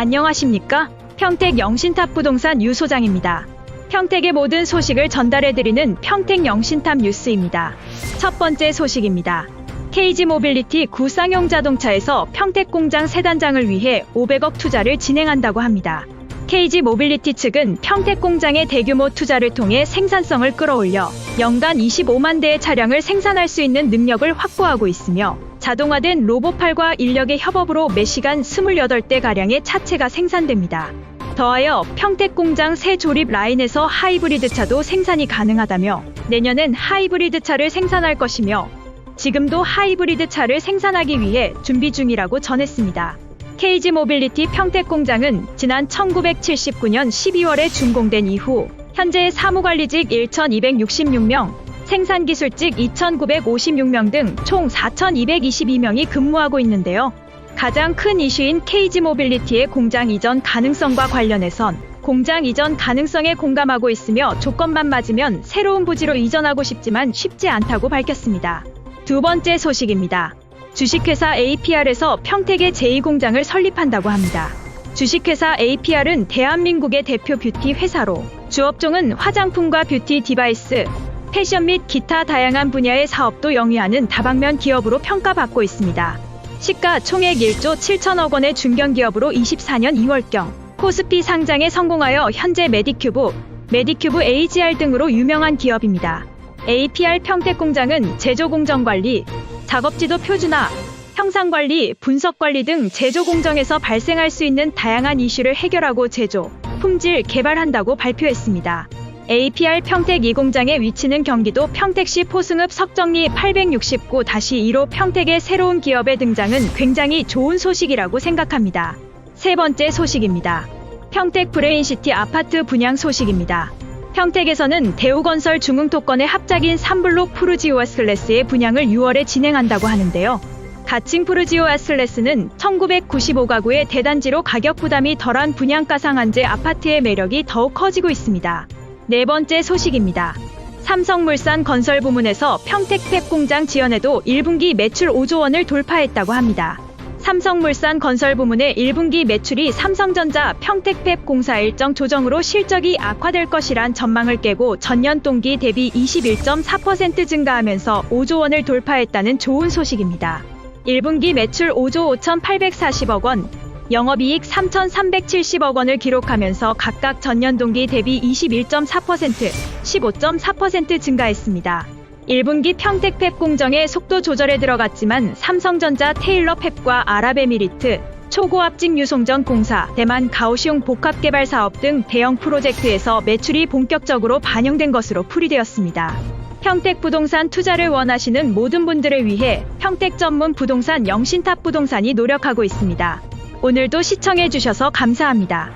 안녕하십니까? 평택 영신탑 부동산 유 소장입니다. 평택의 모든 소식을 전달해드리는 평택 영신탑 뉴스입니다. 첫 번째 소식입니다. KG 모빌리티 구쌍용 자동차에서 평택 공장 세 단장을 위해 500억 투자를 진행한다고 합니다. KG 모빌리티 측은 평택 공장의 대규모 투자를 통해 생산성을 끌어올려 연간 25만 대의 차량을 생산할 수 있는 능력을 확보하고 있으며 자동화된 로봇팔과 인력의 협업으로 매시간 28대가량의 차체가 생산됩니다. 더하여 평택 공장 새 조립 라인에서 하이브리드 차도 생산이 가능하다며 내년엔 하이브리드 차를 생산할 것이며 지금도 하이브리드 차를 생산하기 위해 준비 중이라고 전했습니다. KG 모빌리티 평택 공장은 지난 1979년 12월에 준공된 이후 현재 사무관리직 1,266명, 생산기술직 2,956명 등 총 4,222명이 근무하고 있는데요. 가장 큰 이슈인 KG 모빌리티의 공장 이전 가능성과 관련해선 공장 이전 가능성에 공감하고 있으며 조건만 맞으면 새로운 부지로 이전하고 싶지만 쉽지 않다고 밝혔습니다. 두 번째 소식입니다. 주식회사 APR에서 평택의 제2공장을 설립한다고 합니다. 주식회사 APR은 대한민국의 대표 뷰티 회사로 주업종은 화장품과 뷰티 디바이스, 패션 및 기타 다양한 분야의 사업도 영위하는 다방면 기업으로 평가받고 있습니다. 시가 총액 1조 7천억 원의 중견기업으로 24년 2월경 코스피 상장에 성공하여 현재 메디큐브, 메디큐브 AGR 등으로 유명한 기업입니다. APR 평택 공장은 제조 공정 관리, 작업지도 표준화, 형상 관리, 분석 관리 등 제조 공정에서 발생할 수 있는 다양한 이슈를 해결하고 제조, 품질 개발한다고 발표했습니다. APR 평택 2공장의 위치는 경기도 평택시 포승읍 석정리 869-1호 평택의 새로운 기업의 등장은 굉장히 좋은 소식이라고 생각합니다. 세 번째 소식입니다. 평택 브레인시티 아파트 분양 소식입니다. 평택에서는 대우건설 중흥토건의 합작인 3블록 푸르지오 아슬레스의 분양을 6월에 진행한다고 하는데요. 가칭 푸르지오 아슬레스는 1995가구의 대단지로 가격 부담이 덜한 분양가 상한제 아파트의 매력이 더욱 커지고 있습니다. 네 번째 소식입니다. 삼성물산 건설 부문에서 평택 팩 공장 지연에도 1분기 매출 5조 원을 돌파했다고 합니다. 삼성물산 건설 부문의 1분기 매출이 삼성전자 평택팩 공사 일정 조정으로 실적이 악화될 것이란 전망을 깨고 전년 동기 대비 21.4% 증가하면서 5조 원을 돌파했다는 좋은 소식입니다. 1분기 매출 5조 5,840억 원, 영업이익 3,370억 원을 기록하면서 각각 전년 동기 대비 21.4%, 15.4% 증가했습니다. 1분기 평택 펩 공정의 속도 조절에 들어갔지만 삼성전자 테일러 펩과 아랍에미리트, 초고압직 유송전 공사, 대만 가오시용 복합개발 사업 등 대형 프로젝트에서 매출이 본격적으로 반영된 것으로 풀이되었습니다. 평택 부동산 투자를 원하시는 모든 분들을 위해 평택 전문 부동산 영신탑 부동산이 노력하고 있습니다. 오늘도 시청해주셔서 감사합니다.